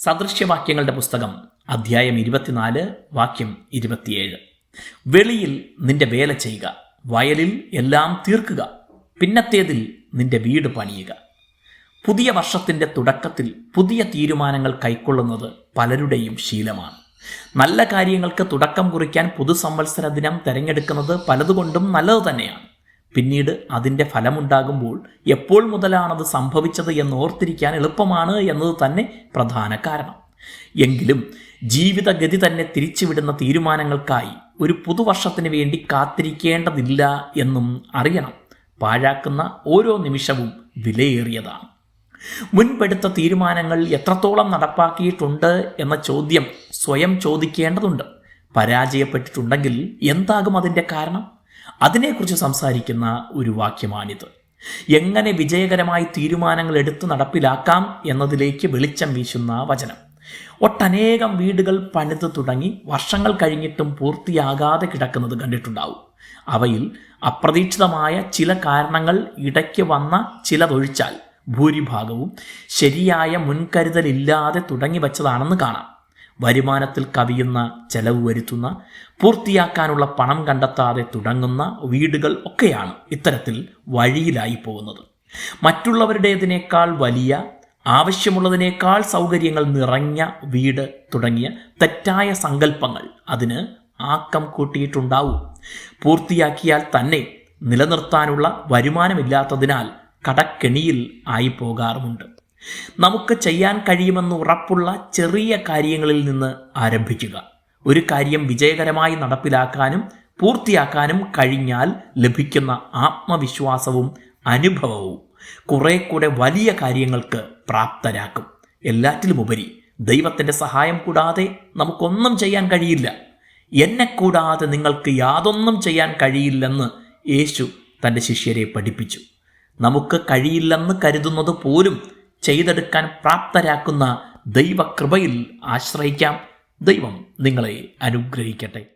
സദൃശ്യവാക്യങ്ങളുടെ പുസ്തകം അധ്യായം ഇരുപത്തിനാല് വാക്യം ഇരുപത്തിയേഴ്. വെളിയിൽ നിന്റെ വേല ചെയ്യുക വയലിൽ എല്ലാം തീർക്കുക പിന്നത്തേതിൽ നിന്റെ വീട് പണിയുക. പുതിയ വർഷത്തിന്റെ തുടക്കത്തിൽ പുതിയ തീരുമാനങ്ങൾ കൈക്കൊള്ളുന്നത് പലരുടെയും ശീലമാണ്. നല്ല കാര്യങ്ങൾക്ക് തുടക്കം കുറിക്കാൻ പുതുസംവത്സര ദിനം തിരഞ്ഞെടുക്കുന്നത് പലതുകൊണ്ടും നല്ലത് തന്നെയാണ്. പിന്നീട് അതിന്റെ ഫലമുണ്ടാകുമ്പോൾ എപ്പോൾ മുതലാണത് സംഭവിച്ചത് എന്ന് ഓർത്തിരിക്കാൻ എളുപ്പമാണ് എന്നത് തന്നെ പ്രധാന കാരണം. എങ്കിലും ജീവിതഗതി തന്നെ തിരിച്ചുവിടുന്ന തീരുമാനങ്ങൾക്കായി ഒരു പുതുവർഷത്തിന് വേണ്ടി കാത്തിരിക്കേണ്ടതില്ല എന്നും അറിയണം. പാഴാക്കുന്ന ഓരോ നിമിഷവും വിലയേറിയതാണ്. മുൻപെടുത്ത തീരുമാനങ്ങൾ എത്രത്തോളം നടപ്പാക്കിയിട്ടുണ്ട് എന്ന ചോദ്യം സ്വയം ചോദിക്കേണ്ടതുണ്ട്. പരാജയപ്പെട്ടിട്ടുണ്ടെങ്കിൽ എന്താകും അതിന്റെ കാരണം? അതിനെക്കുറിച്ച് സംസാരിക്കുന്ന ഒരു വാക്യമാണിത്. എങ്ങനെ വിജയകരമായി തീരുമാനങ്ങൾ എടുത്തു നടപ്പിലാക്കാം എന്നതിലേക്ക് വെളിച്ചം വീശുന്ന വചനം. ഒട്ടനേകം വീടുകൾ പണിതു തുടങ്ങി വർഷങ്ങൾ കഴിഞ്ഞിട്ടും പൂർത്തിയാകാതെ കിടക്കുന്നത് കണ്ടിട്ടുണ്ടാവും. അവയിൽ അപ്രതീക്ഷിതമായ ചില കാരണങ്ങൾ ഇടയ്ക്ക് വന്ന ചിലതൊഴിച്ചാൽ ഭൂരിഭാഗവും ശരിയായ മുൻകരുതലില്ലാതെ തുടങ്ങി വച്ചതാണെന്ന് കാണാം. വരുമാനത്തിൽ കവിയുന്ന ചെലവ് വരുത്തുന്ന പൂർത്തിയാക്കാനുള്ള പണം കണ്ടെത്താതെ തുടങ്ങുന്ന വീടുകൾ ഒക്കെയാണ് ഇത്തരത്തിൽ വഴിയിലായി പോകുന്നത്. മറ്റുള്ളവരുടേതിനേക്കാൾ വലിയ ആവശ്യമുള്ളതിനേക്കാൾ സൗകര്യങ്ങൾ നിറഞ്ഞ വീട് തുടങ്ങിയ തെറ്റായ സങ്കല്പങ്ങൾ അതിന് ആക്കം കൂട്ടിയിട്ടുണ്ടാവും. പൂർത്തിയാക്കിയാൽ തന്നെ നിലനിർത്താനുള്ള വരുമാനമില്ലാത്തതിനാൽ കടക്കെണിയിൽ ആയി പോകാറുമുണ്ട്. നമുക്ക് ചെയ്യാൻ കഴിയുമെന്ന് ഉറപ്പുള്ള ചെറിയ കാര്യങ്ങളിൽ നിന്ന് ആരംഭിക്കുക. ഒരു കാര്യം വിജയകരമായി നടപ്പിലാക്കാനും പൂർത്തിയാക്കാനും കഴിഞ്ഞാൽ ലഭിക്കുന്ന ആത്മവിശ്വാസവും അനുഭവവും കുറെ കൂടെ വലിയ കാര്യങ്ങൾക്ക് പ്രാപ്തരാക്കും. എല്ലാറ്റിലുമുപരി ദൈവത്തിന്റെ സഹായം കൂടാതെ നമുക്കൊന്നും ചെയ്യാൻ കഴിയില്ല. എന്നെ കൂടാതെ നിങ്ങൾക്ക് യാതൊന്നും ചെയ്യാൻ കഴിയില്ലെന്ന് യേശു തന്റെ ശിഷ്യരെ പഠിപ്പിച്ചു. നമുക്ക് കഴിയില്ലെന്ന് കരുതുന്നത് പോലും ചെയ്തെടുക്കാൻ പ്രാപ്തരാക്കുന്ന ദൈവകൃപയിൽ ആശ്രയിക്കാം. ദൈവം നിങ്ങളെ അനുഗ്രഹിക്കട്ടെ.